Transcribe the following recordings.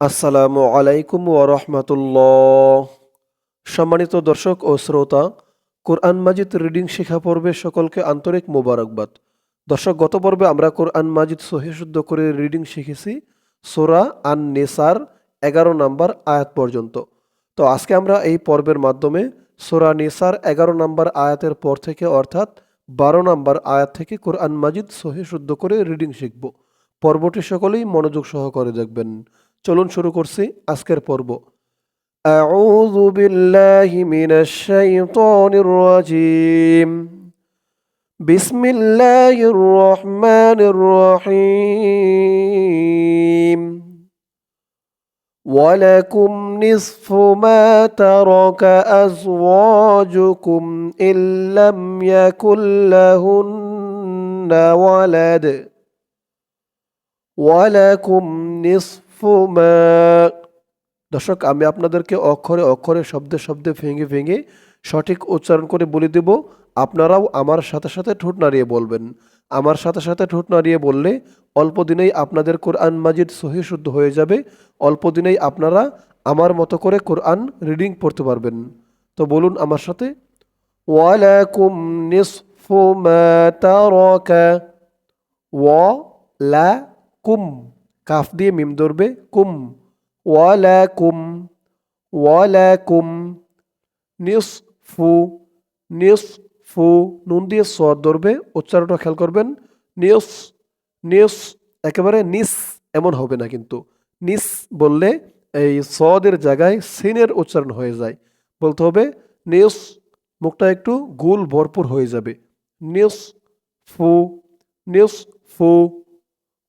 আসসালামু আলাইকুম ওরহমতুল্লাহ সম্মানিত দর্শক ও শ্রোতা, কোরআন মাজিদ রিডিং শেখা পর্বে সকলকে আন্তরিক মোবারকবাদ। দর্শক, গত পর্বে আমরা কোরআন মাজিদ সহি শুদ্ধ করে রিডিং শিখেছি, সোরা আন নেসার এগারো নাম্বার আয়াত পর্যন্ত। তো আজকে আমরা এই পর্বের মাধ্যমে সোরা নেসার এগারো নাম্বার আয়াতের পর থেকে অর্থাৎ বারো নাম্বার আয়াত থেকে কোরআন মাজিদ সহি শুদ্ধ করে রিডিং শিখব। পর্বটি সকলেই মনোযোগ সহকারে দেখবেন। চলুন শুরু করছি আজকের পর্ব أعوذ بالله من الشيطان الرجيم بسم الله الرحمن الرحيم ولكم نصف ما ترك أزواجكم إن لم يكن لهن ولد ولكم نصف দর্শক, আমি আপনাদেরকে অক্ষরে অক্ষরে, শব্দে শব্দে, ভেঙে ভেঙে সঠিক উচ্চারণ করে বলে দেব। আপনারাও আমার সাথে সাথে ঠোঁট নাড়িয়ে বলবেন। আমার সাথে সাথে ঠোঁট নাড়িয়ে বললে অল্প দিনেই আপনাদের কোরআন মাজিদ সহি শুদ্ধ হয়ে যাবে। অল্প দিনেই আপনারা আমার মতো করে কোরআন রিডিং পড়তে পারবেন। তো বলুন আমার সাথে। ওয়ালাকুম নিসফু মা তারাকা। ওয়া কুম কাফ দিয়ে মিম ধরবে, কুম ওয়ালাকুম ফু নিসফু নিসফু, নুন দিয়ে সদ ধরবে, উচ্চারণটা খেয়াল করবেন, নিস নিস, একেবারে নিস এমন হবে না কিন্তু, নিস বললে এই সদের জায়গায় সিনের উচ্চারণ হয়ে যায়, বলতে হবে নিস, মুখটা একটু গুল ভরপুর হয়ে যাবে, নিস ফু নিস ফু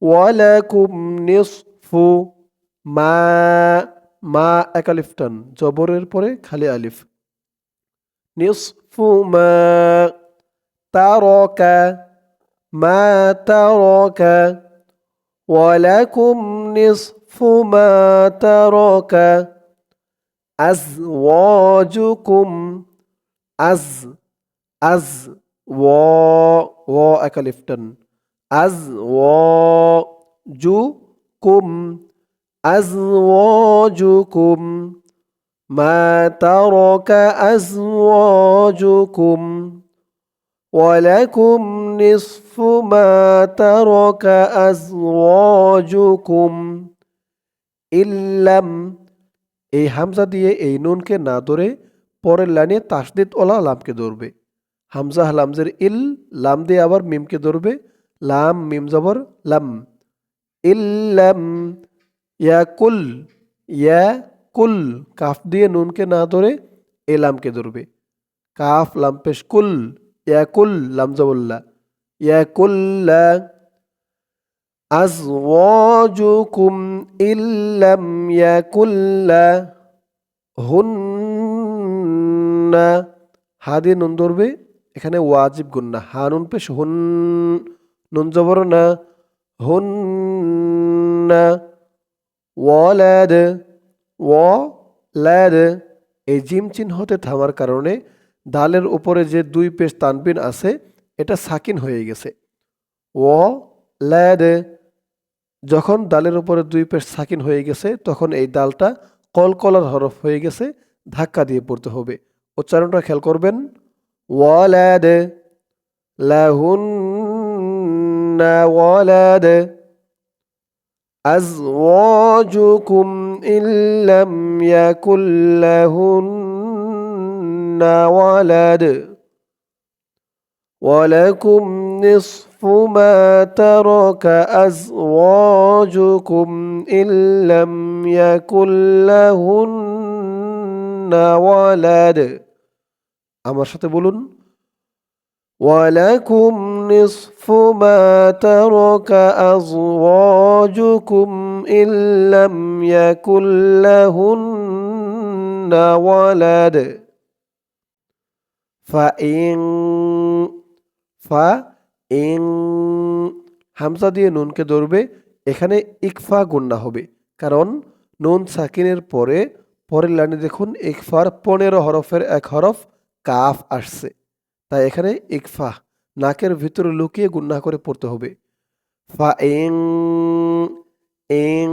ওয়ালাকুম নিস ফু মা মা এক আলিফ টান জবরের পরে খালি আলিফ নিসফু মা তারকা মা তারকা ولكم نصف ما ترك أزواجكم أز أز و و أكلفتن أزواجكم أزواجكم ما ترك أزواجكم ولكم نصف ما ترك أزواجكم إن لم এই হামজা দিয়ে এই নুনকে না ধরে পরের লাইনে তাসদিদ ওলা লামকে ধরবে হামজা লামজের ইল লাম দিয়ে আবার মিমকে ধরবে লাম, মিম জবর, লাম। ইল্লাম ইয়াকুল ইয়া, কুল কাফ দিয়ে নুনকে না ধরে এ লামকে ধরবে। কাফ, লাম পেশ কুল ইয়াকুল লাম জবল্লা। ইয়াকুল্লা আজওয়াজুকুম ইল্লাম ইয়াকুল্লা হুন্না। হা দিয়ে নুন ধরবে, এখানে ওয়াজিব গুন্না হা, নুন পেশ হুন নুন জবর না হুন্না ওয়ালাদ ওয়ালাদ এই জিম চিহ্নতে থামার কারণে দালের উপরে যে দুই পেশ তানবিন আছে, এটা সাকিন হয়ে গেছে। ও ল্যাদ যখন দালের উপরে দুই পেশ সাকিন হয়ে গেছে, তখন এই দালটা কলকলার হরফ হয়ে গেছে, ধাক্কা দিয়ে পড়তে হবে। উচ্চারণটা খেয়াল করবেন। ওয়ালাদ লাহুন্না ولد أزواجكم إن لم يكن لهن ولد ولكم نصف ما ترك أزواجكم إن لم يكن لهن ولد أمر شتى بولون ولكم نصف ما ترك أزواجكم إن لم يكن لهن ولد فإن فإن হামজা দিয়ে নুনকে ধরবে এখানে ইকফা গুন্না হবে কারণ নুন সাকিনের পরে পরের লাইনে দেখুন ইকফার পনেরো হরফের এক হরফ কাফ আসছে তাই এখানে ইকফা নাকের ভিতরে লুকিয়ে গুন্না করে পড়তে হবে ফা ইং ইং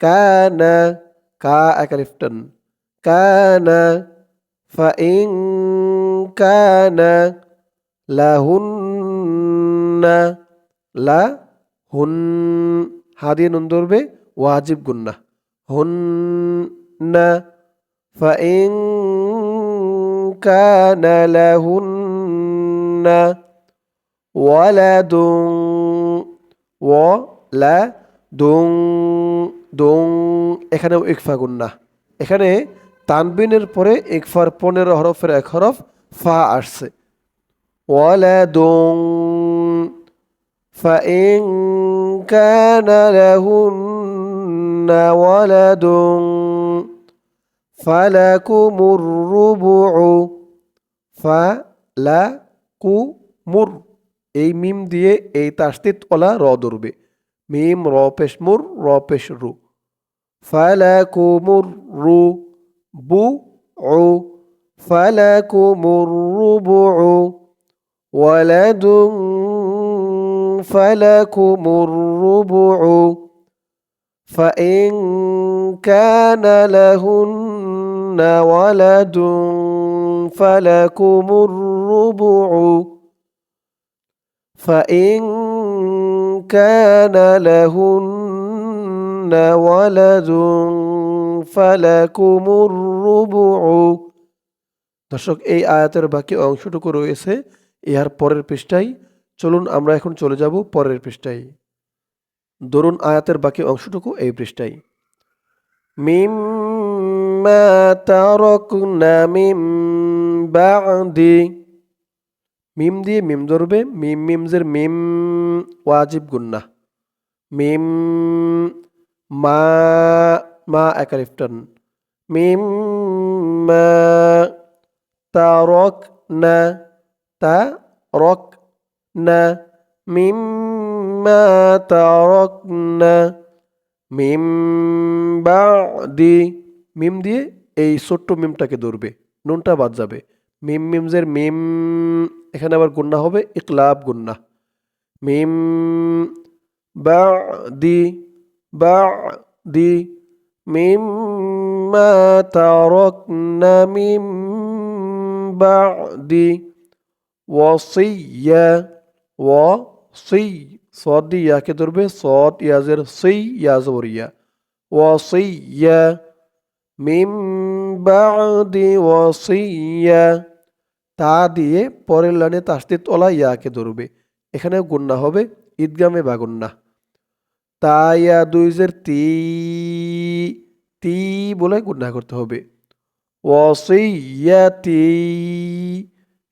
কানা কা একালিফটন কানা فإن كان لهن লা হুন হা দিয়ে নুন ধরবে ওয়াজিব গুন্না হুন فإن كان لهن ولد ولد দুং এখানেও ইকফা গুন্না এখানে তানবিনের পরে ইকফার পনেরো হরফের এক হরফ ফা আসছে ওয়ালাদুং فإن كان لهن ولد فلكم الربع ফালাকুমুর এই মিম দিয়ে এই তাস্তিত ওলা র ধরবে মিম র পেশ মুর র পেশ রু ফালাকুমুর রু বু উ ফালাকুমুর রুবু ولد فلكم الربع فإن كان لهن ولد فلكم الربع فإن كان لهن ولد فلكم الربع দর্শক এই আয়াতের বাকি অংশটুকু রয়েছে ইহার পরের পৃষ্ঠায় চলুন আমরা এখন চলে যাব পরের পৃষ্ঠায় দরুন আয়াতের বাকি অংশটুকু এই পৃষ্ঠায় মিম্মা তারাকনা মিম বাদি মিম দিয়ে মিম ধরবে, মিম মিমজের মিম ওয়াজিব গুন্না। মিম মা মা একালিফটন মিম মা তারক না, তা রক না। মিম্মা তারক না। মিম বাদি মিম দিয়ে এই ছোট্ট মিমটাকে ধরবে, নুনটা বাদ যাবে। মিম মিমজের মিম এখানে আবার গুন্না হবে, ইকলাব গুন্না। মিম, বাদি বাদি মিম্মা তারকনা মিম বাদি, ওয়াসিয়া, ওয়াসি, সদ দিয়ে ইয়াকে ধরবে? সদ, ইয়াজের সই ইয়াজবরিয়া ওয়াসিয়া, মিম বাদি, ওয়াসিয়া তা দিয়ে পরের লাইনে তাস্তিত ওলা ইয়াকে ধরবে। এখানে গুন্না হবে, ঈদগামে বা গুন্না। তা ইয়া দুইজের তি তি বলে গুন্না করতে হবে। ওয়াসিয়াতি,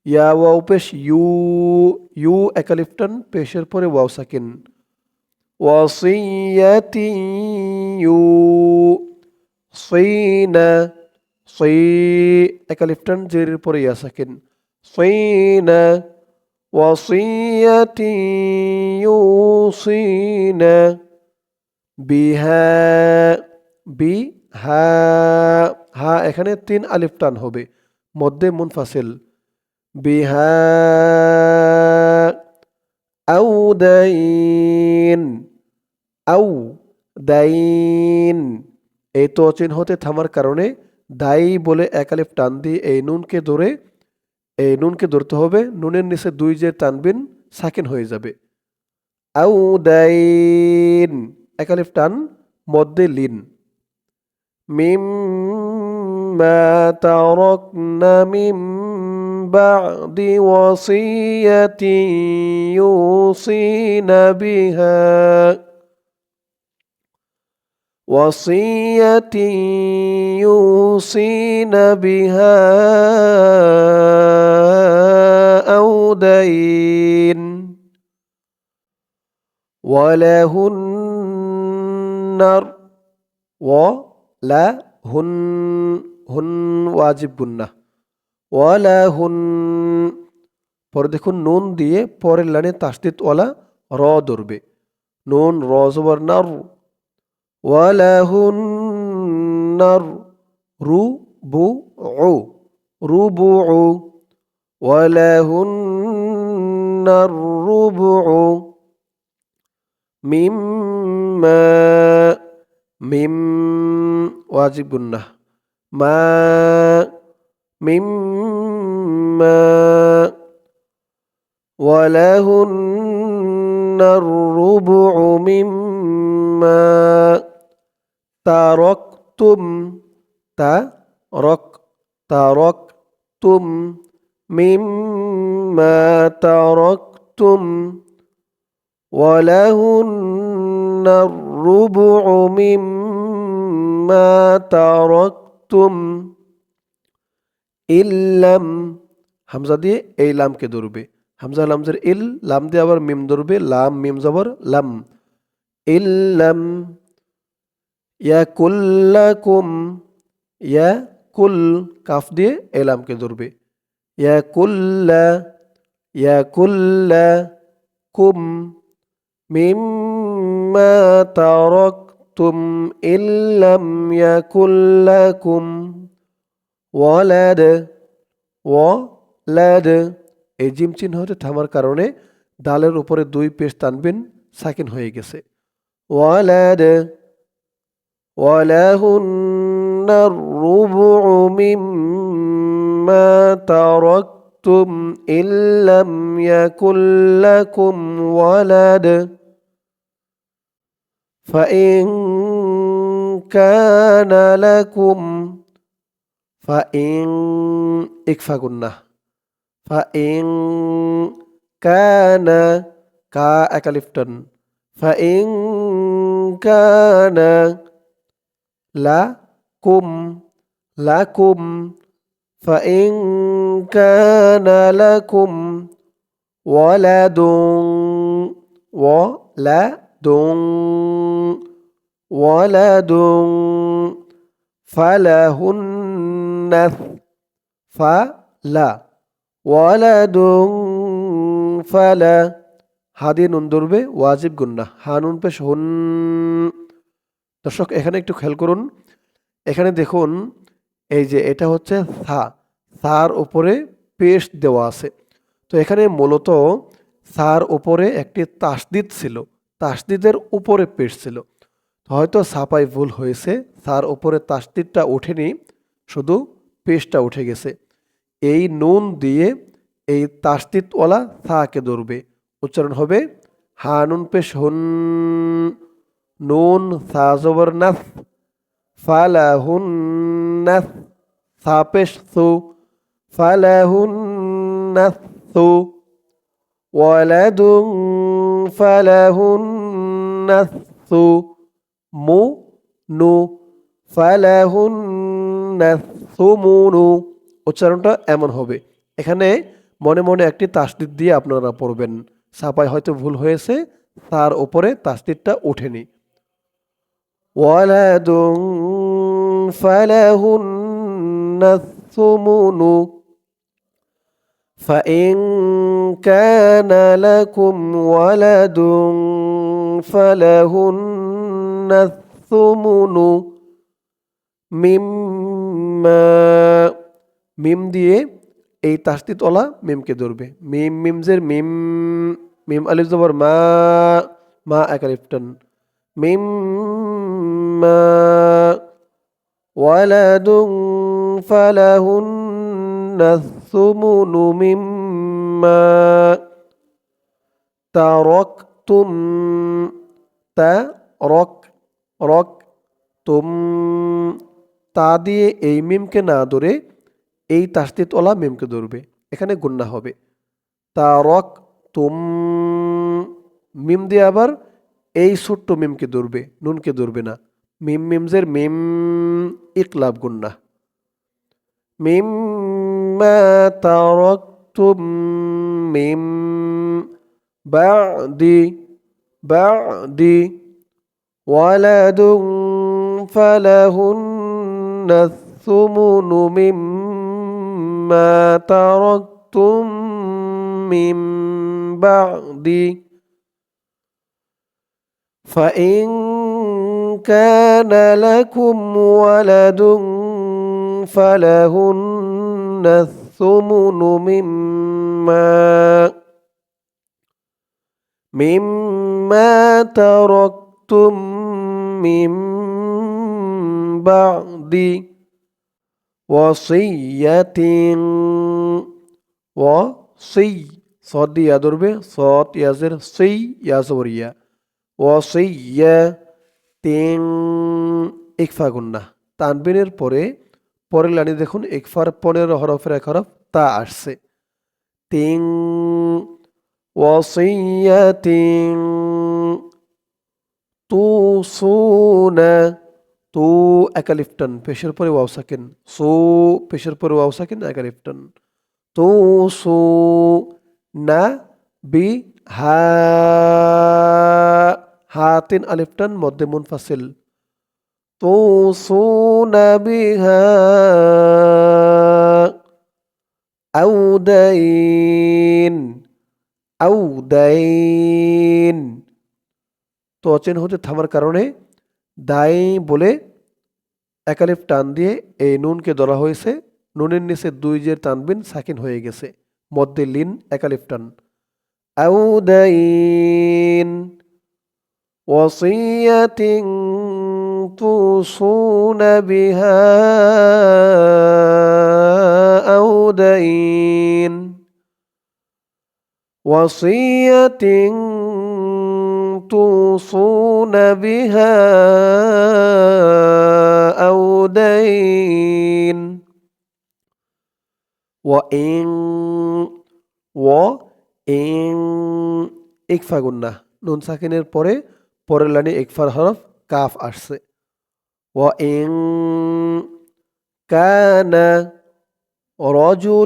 ইয়া ওয়াও পেশ ইউ ইউ একালিফটন পেশের পরে wow Sakin. ওয়াসিয়াতি you, Cena C একালিফটন জের পরে ইয়া সাকিন সিনা ওয়াসিয়াতি ইউসিনা বিহা বিহা হা এখানে তিন আলিফ টান হবে মধ্যে মুনফাসিল বিহা আউ দাইন আউ দাইন এই তো চিহ্ন হতে থামার কারণে দাই বলে এক আলিফ টান দিয়ে এই নুনকে ধরে, এই নুনকে ধরতে হবে। নুনের নিচে দুই যে টানবিন সাকিন হয়ে যাবে। আউ দাইন, এক আলিফ টান, মধ্যে লিন। মিম্মা তারাকনা মিম বাদি ওয়াসিয়াতি ইউসিনা বিহা। وصية يوصين بها أو دين ولهن ولهن হুন ওয়াজিব গুন্না ওয়ালাহুন পরে দেখুন নুন দিয়ে পরের লাইনে তাসদিদ ওয়ালা র ধরবে নুন র জবর নার ولهن الربع ربع ولهن الربع مما مم واجب النه ما مما. ولهن الربع مما. تركتم ترك تركتم مما تركتم ولهن الربع مما تركتم ইল্লাম হামজা দিয়ে এই লামকে ধরবে হামজা লামজের ইল লাম দিয়ে আবার মিম ধরবে লাম মিম জবর লাম ইল্লাম ইয়াকুল্লাকুম ইয়া কুল, কাফ দিয়ে এই লামকে ধরবে ইয়াকুল্লা ইয়াকুল্লা কুম মিম্মা তারাকতুম ইল্লাম ইয়াকুল্লাকুম ওয়ালাদ ওয়ালাদ। এই জিম চিহ্নটি থামার কারণে দালের উপরে দুই পেশ টানবেন সাকিন হয়ে গেছে। ওয়ালাদ ولهن الربع مما تركتم إن لم يكن لكم ولد فإن كان لكم فإن إكفى قلنا فإن كان كا أكلفتن فإن كان لكم لكم فإن كان لكم ولد ولد ولد فلهن فلا ولد فلا হাদি নুন ধরবে ওয়াজিব গুন্না হানুন পেশ হুন দর্শক, এখানে একটু খেয়াল করুন। এখানে দেখুন, এই যে এটা হচ্ছে সা সার উপরে পেস্ট দেওয়া আছে। তো এখানে মূলত সার উপরে একটি তাসদিদ ছিল, তাসদিদের উপরে পেস্ট ছিল। হয়তো সাপাই ভুল হয়েছে সার উপরে তাসদিদটা ওঠেনি, শুধু পেস্টটা উঠে গেছে। এই নুন দিয়ে এই তাসদিদওয়ালা সাকে ধরবে। উচ্চারণ হবে হানুন পেশ হুন। নুন সা জবর নাস ফালাহুন নাস সা পেশ সু ফালাহুন নাস সু ওয়ালাদুন ফালাহুন নাস সু মু নু ফালাহুন নাস সুমুনু উচ্চারণটা এমন হবে। এখানে মনে মনে একটি তাসদিদ দিয়ে আপনারা পড়বেন। সাপায় হয়তো ভুল হয়েছে, তার উপরে তাসদিদটা ওঠেনি। ولد فلهن الثمن فإن كان لكم ولد فلهن الثمن مما মিম দিয়ে এই তাস্তিতলা মিমকে ধরবে মিম মিমজের মিম মিম আলিফ জবর মা মা একালিফটন মিম ولد فلهن الثمن مما تركتم ترك রক তুম তা দিয়ে এই মিমকে না ধরে এই তাস্তিত ওলা মিমকে ধরবে এখানে গুন্না হবে তা রক তুম মিম দিয়ে আবার এই ছোট্ট মিমকে ধরবে নুনকে ধরবে না মিম মিমজের মিম ইকলাব গুন্না মিম তারকতুম মিম বাদি বাদি ولد فلهن الثمن مما تركتم من بعدي فإن كان لكم ولد فلهن الثمن مما مما تركتم من بعد وصية وصي. صاد يا دربه صاد يا زر صي يا زوريا. ওয়াসিয়া তিন ইকফা গুন্না তানবিনের পরে, পরের লাইনে দেখুন, ইকফার পনেরো হরফের এক হরফ, তা আসছে। তিন ওয়াসিয়াতিন তুসুনা, তু একালিফটন, পেশের পরে ওয়াও সাকিন, সু পেশের পরে ওয়াও সাকিন, একালিফটন। তু সু না বি হা হাতিন আলিফটন মধ্যে মুনফাসিল। হা আউদাইন আউদাইন তো অচেন হতে থামার কারণে দাই বলে একালিফ টান দিয়ে এই নুনকে ধরা হয়েছে। নুনের নিচে দুই জের টানবিন সাকিন হয়ে গেছে। মধ্যে লিন একালিফ টান। আউদাইন وصية توصون بها أو دين وصية توصون بها أو دين وإن وإن ইকফা গুন্না নুন সাকিনের পরে পরের লাইনে একফার হরফ কাফ আসছে। ও ইং কানা রজু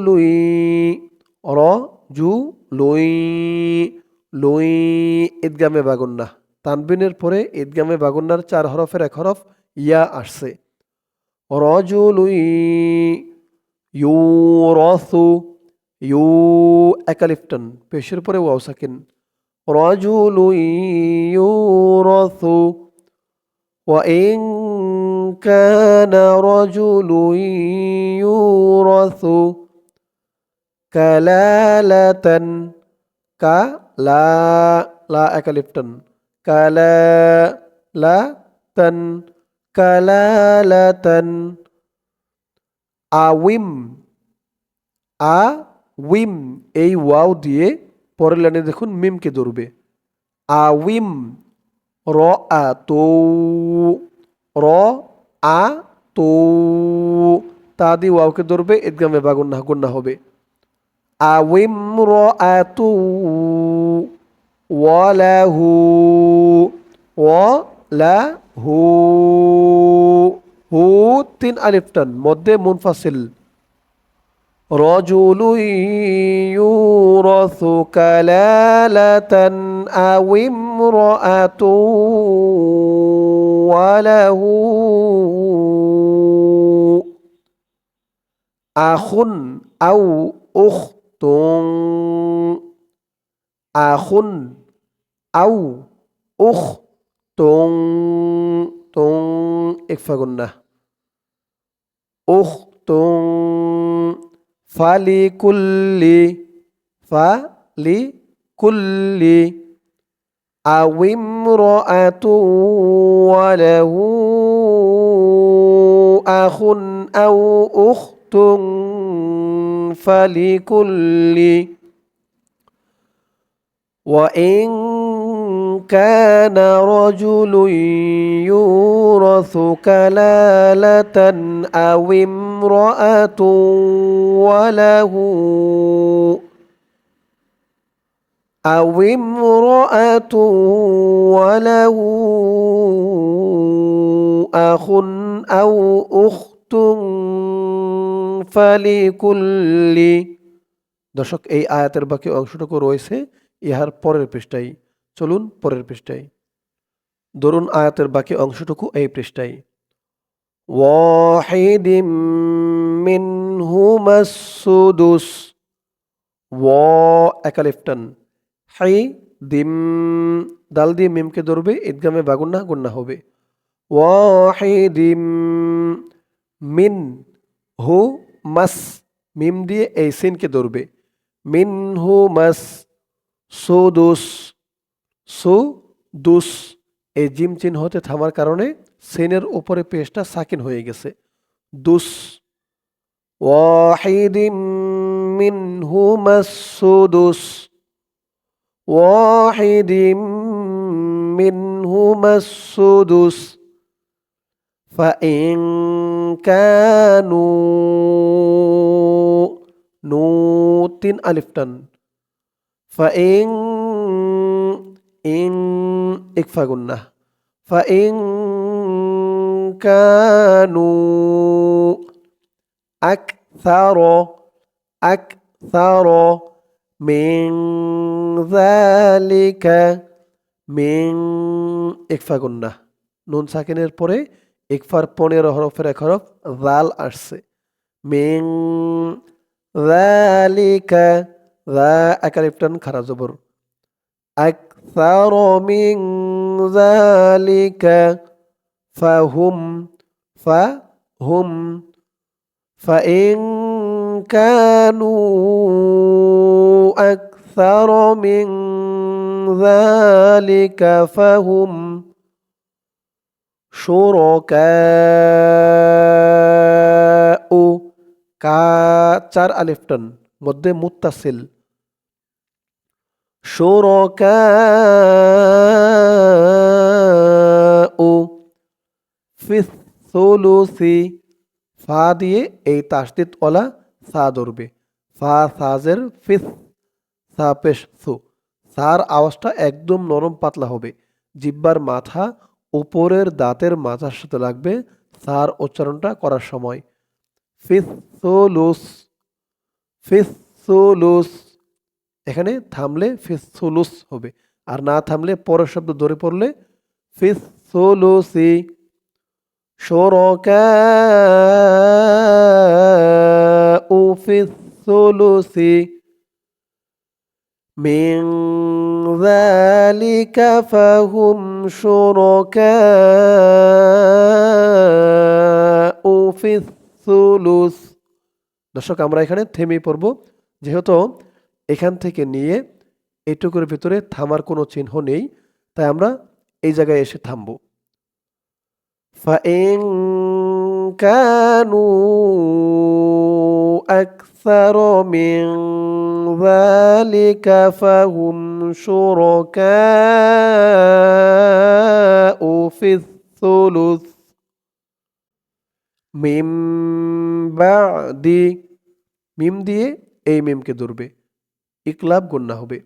লুই লুই, ঈদগামে বাগুন্না। তানবিনের পরে ঈদগামে বাগুন্নার চার হরফের এক হরফ ইয়া আসছে। রজুলুই ইউ রসু ইউ একালিফটন, পেশের পরে ওয়াউসাকিন رجل يورث وإن كان رجل يورث كلالة كلا لا أكلفتن كلالة كلالة أويم أويم أي واو دي পরের লাইনে দেখুন, মিমকে ধরবে। আউইম র, আ, তো, র, আ, তো, তা দিয়ে ওয়াওকে ধরবে ঈদগামে বা গুন্না গুন্না হবে। আউইম র, আ, তু ওয়ালাহু ওয়ালাহু হু তিন আলিফটান মধ্যে মুনফাসিল। رجل يورث كلالة أو امرأة وله أخ أو أخت أخ أو أخت اكفى قلنا أخت فلكل فلكل أو امرأة وله أخ أو أخت فلكل وإن كان رجل يورث كلالة أو امرأة وله أو امرأة وله أخ أو أخت فلكل দর্শক এই আয়াতের বাকি অংশটুকু রয়েছে ইহার পরের পৃষ্ঠায় চলুন পরের পৃষ্ঠায় ধরুন আয়াতের বাকি অংশটুকু এই পৃষ্ঠায় واحد منهما السدس و একালিফটান হাই দিম দাল দিয়ে মিমকে ধরবে ঈদগামে বাগুন্না গুন্না হবে ওয়াহিদিম মিন হু মাস মিম দিয়ে এই সিনকে ধরবে মিন হু মাস সুদুস সু দুস এই জিম চিহ্ন হতে থামার কারণে সেনের উপরে পেশটা সাকিন হয়ে গেছে দুস واحد منهما السدس واحد منهما السدس فإن كانوا نوت ألف تن فإن إن إكفى قلنا فإن كانوا أكثر أكثر من ذلك من ইকফা গুন্না নুন সাকিনের পরে ইকফার পনেরো হরফের এক হরফ জাল আসছে মিং যালিকা যা একালিপটান খারা জবর أكثر من ذلك فهم فهم فإن كانوا أكثر من ذلك فهم شركاء কা চার আলিফটন মধ্যে মুত্তাসিল শুরকাউ ফিস সুলুসি ফা দিয়ে এই তাসদিদ ওলা সা ধরবে। ফা সাজের ফিস, সা পেশ সু। সার আওয়াজটা একদম নরম পাতলা হবে। জিব্বার মাথা উপরের দাঁতের মাথার সাথে লাগবে সার উচ্চারণটা করার সময়। ফিসোলুস ফিসোলুস এখানে থামলে ফিসোলুস হবে। আর না থামলে পরের শব্দ ধরে পড়লে ফিসোলুসি شركاء في الثلث من ذلك فهم شركاء في الثلث দর্শক আমরা এখানে থেমে পড়ব যেহেতু এখান থেকে নিয়ে এটুকুর ভিতরে থামার কোনো চিহ্ন নেই তাই আমরা এই জায়গায় এসে থামবো فإن كانوا أكثر من ذلك فهم شركاء في الثلث মিম বাদি মিম দিয়ে এই মিমকে ধরবে ইকলাব গুন্না হবে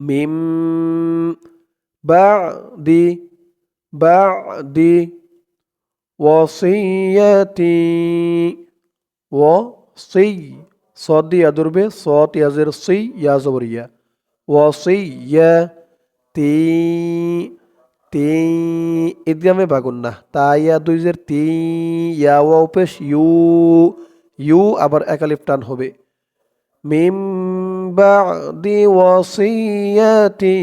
মিম বাদি বাদি ওসিয়াতি ও সেই সদ দিয়ে ধরবে সত ইয়াজের সেই ইয়া জবরিয়া। ওসিয়া তি তি ঈদগামে বাগুন না। তা, ইয়া দুইজের তি, ইয়া ওয়া পেশ ইউ ইউ আবার একালিফ টান হবে। মিম বাদি ওয়াসিয়াতি,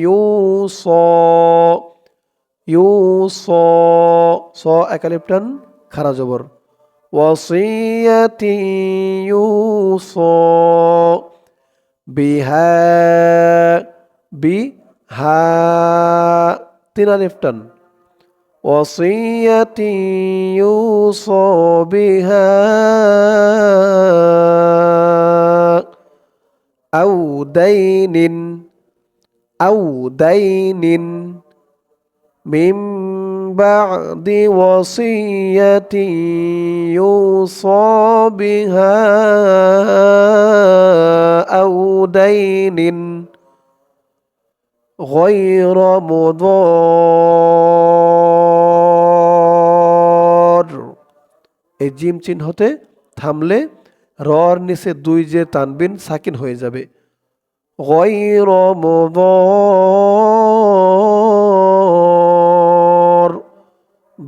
ইউসা। ইউ স স একালিপটান খারা জবর। ওয়াসিয়াতি ইউ স বিহা বি হা তিন আলিপটান ওয়াসিয়াতি ইউ স বিহা আউ দাইনিন আউ দাইনিন من بعد وصية يوصى بها أو دين غير مضار এই জিম চিহ্নতে থামলে রর নিচে দুই যে তানবিন সাকিন হয়ে যাবে غير مضار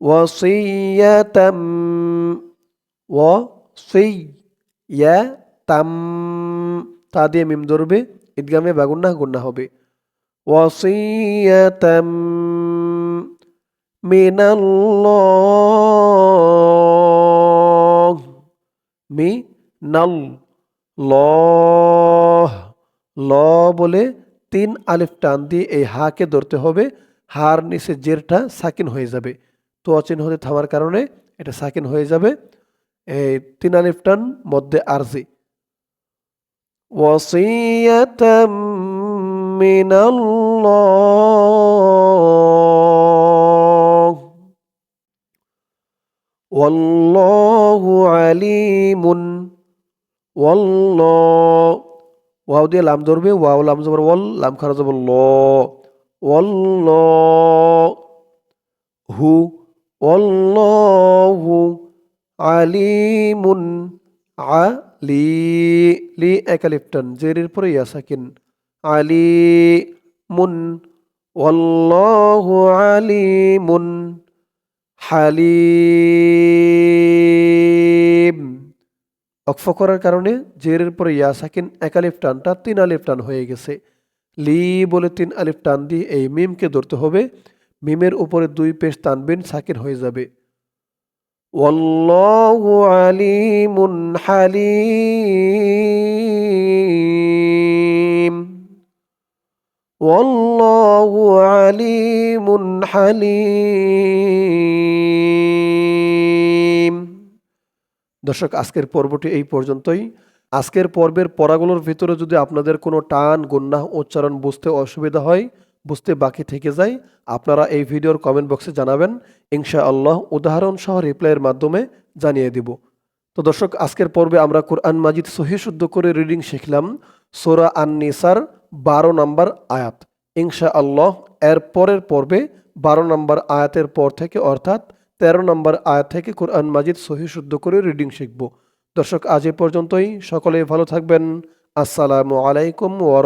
ওয়াসিয়াতাম ওয়াসিয়াতাম তা দিয়ে মিম ধরবে ঈদগামে বা গুন্না গুন্না হবে ওয়াসিয়াতাম মিনাল্লাহ মি নাল ল ল বলে তিন আলিফ টান দিয়ে এই হাকে ধরতে হবে, হার নিচে জেরটা সাকিন হয়ে যাবে। তো অচিন হতে থামার কারণে এটা সাকিন হয়ে যাবে। এই তিন আলিফ টান মধ্যে আরজি। ওয়াও দিয়ে লাম ধরবে, ওয়াও লাম জবর, ওয়াল লাম খারা জবর ল। হু। ওয়াল্লাহু আলিমুন আলি লি একালিপ্টন জেরের পরে ইয়া সাকিন। আলি মুন ওয়াল্লাহু আলিমুন হালিম। অক্ফ করার কারণে জেরের পরে ইয়া সাকিন এক আলিফ টানটা তিন আলিফ টান হয়ে গেছে। লি বলে তিন আলিফ টান দিয়ে এই মিমকে ধরতে হবে। মিমের উপরে দুই পেশ টানবেন সাকিন হয়ে যাবে। দর্শক, আজকের পর্বটি এই পর্যন্তই। আজকের পর্বের পড়াগুলোর ভিতরে যদি আপনাদের কোনো টান গুন্না উচ্চারণ বুঝতে অসুবিধা হয় বুঝতে বাকি থেকে যায়। আপনারা এই ভিডিওর কমেন্ট বক্সে জানাবেন। ইনশা আল্লাহ উদাহরণ সহ রিপ্লাইয়ের মাধ্যমে জানিয়ে দিব। তো দর্শক, আজকের পর্বে আমরা কোরআন মাজিদ সহি শুদ্ধ করে রিডিং শিখলাম। সোরা আন নিসার বারো নম্বর আয়াত। ইনশা আল্লাহ এর পরের পর্বে বারো নম্বর আয়াতের পর থেকে অর্থাৎ তেরো নম্বর আয়াত থেকে কোরআন মাজিদ সহি শুদ্ধ করে রিডিং শিখব। দর্শক, আজ এ পর্যন্তই। সকলেই ভালো থাকবেন। আসসালামু আলাইকুম ওয়া